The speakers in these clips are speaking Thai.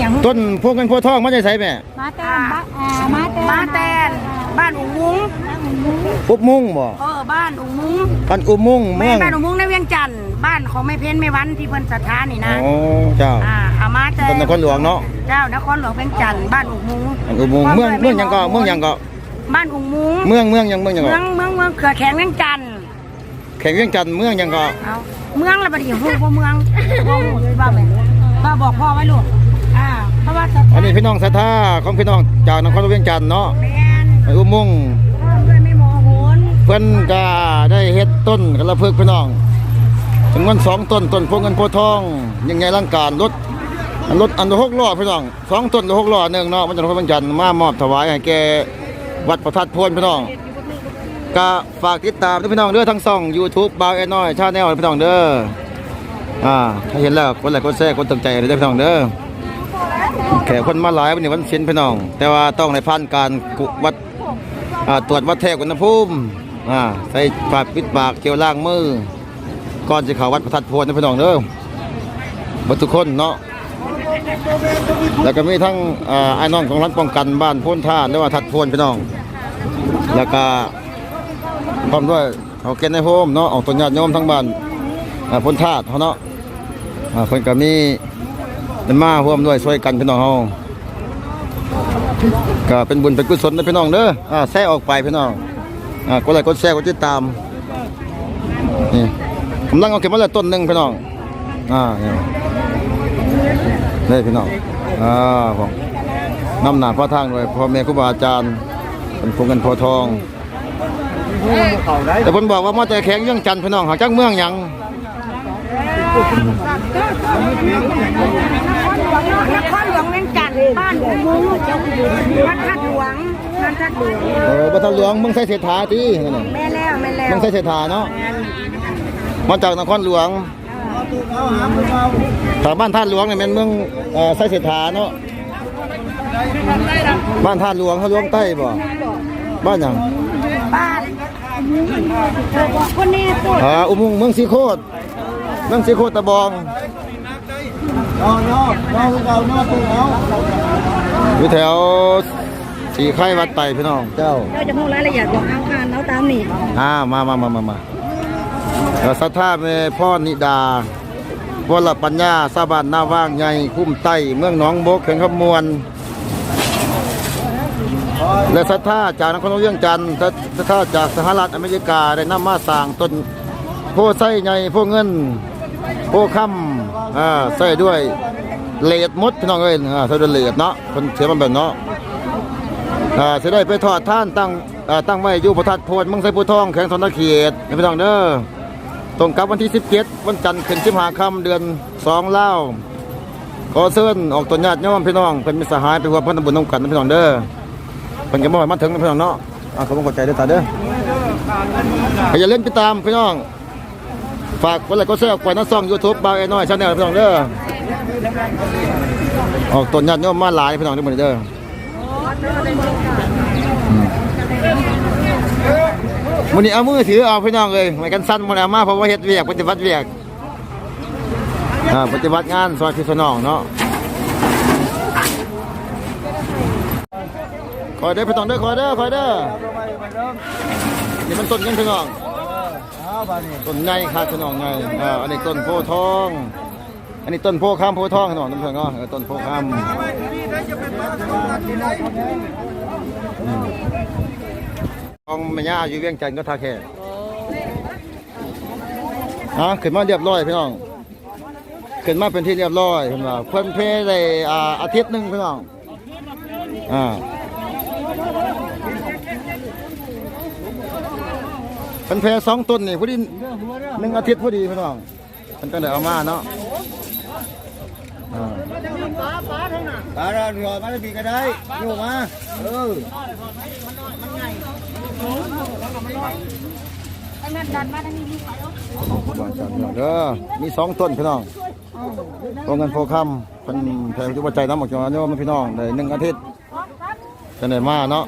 อย่างต้นพวกเงินพวกทองมาจะใส่แม่มาแตนบ้าอ่ามาแตนมาแตน บ้านอุมุงปุ๊บมุ่งบ่เออบ้านอุมุงปันอุมุ่งแม่เมืองบ้านอุมุงในเวียงจันทน์บ้านของแม่เพ้นแม่วันที่เพิ่นศรัทธานี่นะโอ้เจ้าอ่าอามาแตต้นนครหลวงเนาะเจ้านครหลวงเวียงจันทน์บ้านอุมุงปันอุมุ่งเมืองเมืองหยังก็เมืองหยังก็บ้านอุมุงเมืองเมืองหยังเมืองหยังเมืก็องเมืองเมืองเขื่อแข็งเวียงจันทน์แข่งเวียงจันทน์เมืองหยังก็เอาเมืองละบัดนี้ฮู้บ่เมืองบ่ฮู้เลยว่าแม่ว่าบอกพ่อไว้ลูกอ่า เพราะว่าศรัทธาอันนี้พี่น้องศรัทธาของพี่น้องจากนครเวียงจันทน์เนาะแม่นปันอุมุ่งพ่อด้วยไม่โมโหนเพิ่นก็ได้เฮ็ดต้นกระเพิกพี่น้องจำนวนสองต้นต้นพวกเงินพวกทองยังไงร่างการรถอันรถอันละหกล้อพี่น้องสองต้นละหกล้อหนึ่งเนาะมันจะนครเวียงจันทน์มามอบถวายให้แก่วัดประทัดโพนพี่น้อง ก็ฝากติดตามด้วยพี่น้องเด้อทั้งช่อง YouTube บาวแอน้อยชาแนลพี่น้องเด้ออ่าถ้าเห็นแล้วกดไลค์กดแชร์กดตั้งใจเลยเด้อพี่น้องเด้อ แขกคนมาหลายวันนี้วันศิลพี่น้อง แต่ว่าต้องในผ่านการวัดตรวจวัดแทกอุณหภูมิใส่ปากปิดปากเจลล้างมือก่อนจะเข้าวัดประทัดโพนนะพี่น้องเด้อบัดทุกคนเนาะแล้วก็มีทั้งไอ้น้องของร้านป้องกันบ้านพ้นท่าหรือว่าทัดโพนพี่น้อง แล้วก็พร้อมด้วยเอาเกณฑ์ในโฮมเนาะออกตัวญาติโยมทั้งบ้านอ่าโพ้นท่าเขาเนาะอ่าเพิ่นก็มี เป็นมาร่วมด้วยช่วยกันพี่น้องเฮาก็เป็นบุญเป็นกุศลนะพี่น้องเด้ออ่าแซ่ออกไปพี่น้องอ่ากดไลค์กดแชร์กดติดตามนี่กำลังเอาเก็บมาแล้วต้นหนึ่งพี่น้องอ่าเนี่ยนี่พี่น้องอ่าผมนำหนาพ่อทางด้วยพ่อแม่ครูบาอาจารย์เป็นพงกันพอทอง แต่เพิ่นบอกว่ามาแต่แข็งเรื่องจันทน์พี่น้องหาจักเมืองหยัง นครหลวงเวียงจันทน์บ้านอุมุงวัดทัดหลวงบ้านทัดหลวงเออบัดทหลวงเมืองไสเศรษฐาตินั่นน่ะแม่แล้วแม่แล้วเมืองไสเศรษฐาเนาะมาจากนครหลวงถ้าบ้านท่าหลวงเนี่ยเป็นเมืองเอ่อไสเศรษฐาเนาะบ้านท่าหลวงท่าหลวงใต้บ่บ้านหยังบ้านคนนี้พูดอ่าอุโมงค์เมืองสีโคตร เมืองสีโคตะบองนอยู่แถวสีไข่วัดไตพี่น้องเจ้าเราจะพูดรายละเอียดบอกเอาคานเอาตามนี่อ่ามามามามามาเอ่อสัทธาเมพ่อนิดาวรปัญญาสาบานนาว่างใหญ่คุ้มไต้เมืองหนองบกเข่งขมวนและสัทธาจากนครหลวงเวียงจันทร์สัทธาจากสหรัฐอเมริกาได้นำมาสร้างต้นโพไส้ใหญ่โพเงิน โพค่ำอ่าใส่ด้วยเลดมดพี่น้องเอ้ยอ่าใส่ด้วยเลดเนาะคนเสียมันแบบเนาะอ่าจะได้ไปทอดท่านตั้งอ่าตั้งไว้อยู่พระธาตุโพนมืองไซปูทองแข่งธนเขตนี่พี่น้องเด้อตรงกับวันที่17วันจันทร์ขึ้น15ค่ำเดือน2เล่าขอเชิญออกตัวญาติโยมพี่น้องเป็นมิสหายไปร่วมพันธบุญน้ำกันพี่น้องเด้อเพิ่นก็บ่ให้มาถึงนะพี่น้องเนาะอ่าขอบคุณขอบใจด้วยตาเด้ออย่าเล่นติดตามพี่น้อง ฝากกดไลค์กดแชร์กดน้าซ่อง YouTube บาวเอน้อยชาแนลพี่น้องเด้อออกตัวญาติโยมมาหลายพี่น้องเด้อมื้อนี้เด้อมันนี้เอามือถือเอาพี่น้องเลยไม่กันสั้นมันเอามาเพราะว่าเฮ็ดเวียกปฏิบัติเวียกอ่าปฏิบัติงานซอยพี่สนองเนาะคอยเด้อพี่น้องเด้อคอยเด้อคอยเด้อนี่มันต้นยังพี่น้อง ต้นใหญ่ครับพี่น้องใหญ่อ่าอันนี้ต้นโพธิ์ทอง อันนี้ต้นโพธิ์ข้ามโพธิ์ทองพี่น้องน้ำเพื่อนเนาะเออต้นโพธิ์ข้ามของแม่ย่าอยู่เวียงจันทน์ก็ท่าแค่ฮะขึ้นมาเรียบร้อยพี่น้องขึ้นมาเป็นที่เรียบร้อยเห็นว่าเพิ่นเพลได้อ่าอาทิตย์หนึงพี่น้องอ่า พิ่นเพลสองต้นนี่พอดีหนึ่งอาทิตย์พอดีพี่น้องเพิ่นก็ได้เอามาเนาะอ่าปลาเราเรือมาได้ปีก็ได้โยกมาเอออันนั้นดันมาทางนี้ดีว่าจังเนาะเด้อมีสองต้นพี่น้องโรงเงินโพคำเป็นแพงที่ว่าใจน้ำหมกจอโยมพี่น้องได้หนึ่งอาทิตย์จะได้มาเนาะ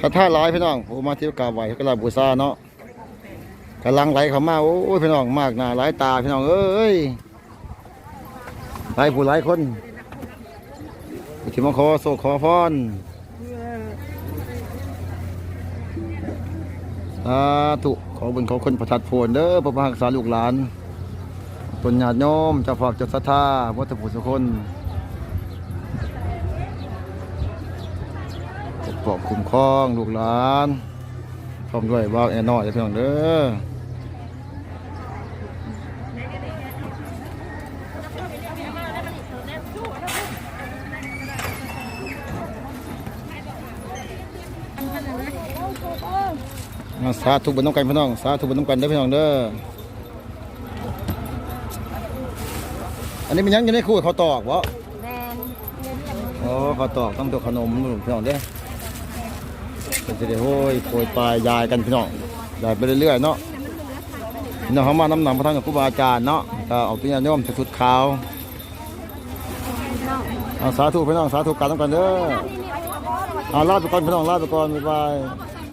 สะท่าร้ายพี่น้องโอมาเที่ยวกาไหวก็ลาบูซาเนาะกำลังไหลเขามาโอ้ยพี่น้องมากนะหลายตาพี่น้องเอ้ยหลายผู้หลายคน ที่มาขอโศกขอพรสาธุขอบุญขอคนประทัดโพนเด้อพระพักษาลูกหลานตนญาติโยมจ้าฝากจ้าศรัทธาวัตถุสุคนปกป้องคุ้มครองลูกหลานพร้อมด้วยว่าแอนน้อยเด้อพี่น้องเด้อ สาธุบุญน้ำกันพี่น้องสาธุบุญน้ำกันเด้อพี่น้องเด้ออันนี้เป็นหยังอยู่ในคู่เขาตอกวะแมนโอ้เขาตอกต้องตัวขนมนู่นพี่น้องเด้อเป็นจะได้โห้ยโปรยปลายยายกันพี่น้องยายไปเรื่อยๆเนาะพี่น้องเขามาน้ำหนักพระท่านกับครูบาอาจารย์เนาะก็เอาตัวญาติโยมใส่ชุดขาวเอาสาธุพี่น้องสาธุกันต้องกันเด้อเอาลาไปก่อนพี่น้องลาไปก่อนบ๊ายบาย